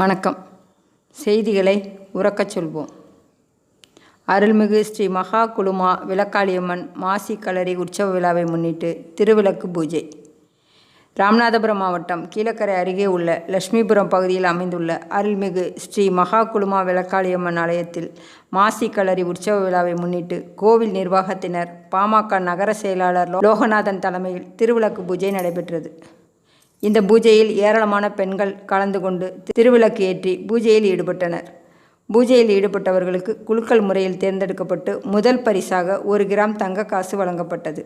வணக்கம். செய்திகளை உறக்கச் சொல்வோம். அருள்மிகு ஸ்ரீ மகா குழுமா விளக்காளியம்மன் மாசி கலரி உற்சவ விழாவை முன்னிட்டு திருவிளக்கு பூஜை. ராமநாதபுரம் மாவட்டம் கீழக்கரை அருகே உள்ள லட்சுமிபுரம் பகுதியில் அமைந்துள்ள அருள்மிகு ஸ்ரீ மகா குழுமா விளக்காளியம்மன் ஆலயத்தில் மாசி கலரி உற்சவ விழாவை முன்னிட்டு கோவில் நிர்வாகத்தினர் பாமக நகர செயலாளர் லோகநாதன் தலைமையில் திருவிளக்கு பூஜை நடைபெற்றது. இந்த பூஜையில் ஏராளமான பெண்கள் கலந்து கொண்டு திருவிளக்கு ஏற்றி பூஜையில் ஈடுபட்டனர். பூஜையில் ஈடுபட்டவர்களுக்கு குலுக்கல் முறையில் தேர்ந்தெடுக்கப்பட்டு முதல் பரிசாக ஒரு கிராம் தங்க காசு வழங்கப்பட்டது.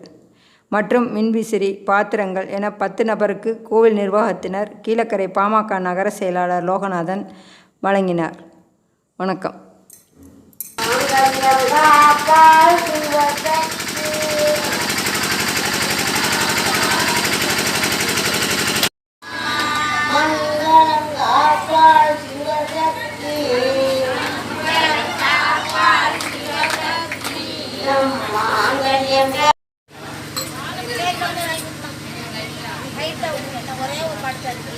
மற்றும் மின்விசிறி பாத்திரங்கள் என பத்து நபருக்கு கோவில் நிர்வாகத்தினர் கீழக்கரை பாமக நகர செயலாளர் லோகநாதன் வழங்கினார். வணக்கம். ஒரே ஒரு பாட்டு கட்டாட்டி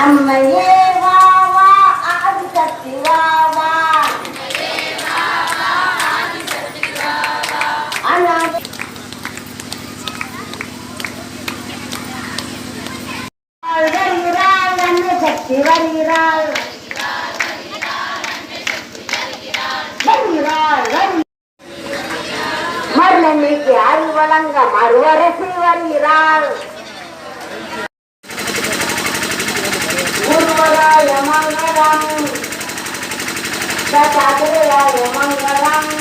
அம்மையே வாவா வா ஆதி சக்தி வா வா வருகிறாள் சக்தி வருகிறாள் மருளமிக்கு அறிவழங்க மறுவரசி வருகிறாள் உருவராய மங்களம் ததாத்திரையாய மங்களம்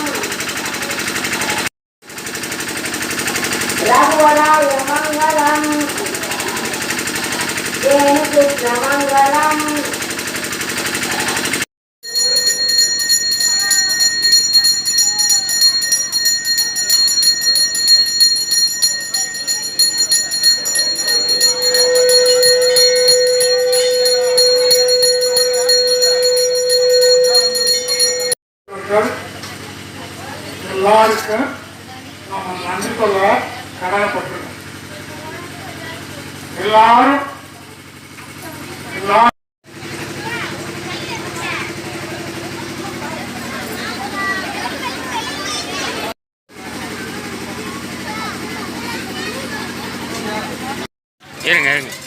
ரகுவராய மங்களம் ஏனு கிருஷ்ண மங்களம் மக்கள் எல்லாருக்கும் நம்ம நன்றி சொல்ல கடமைப்பட்டிருக்கோம். எல்லாரும் எல்லாரும் இருங்க இருங்க.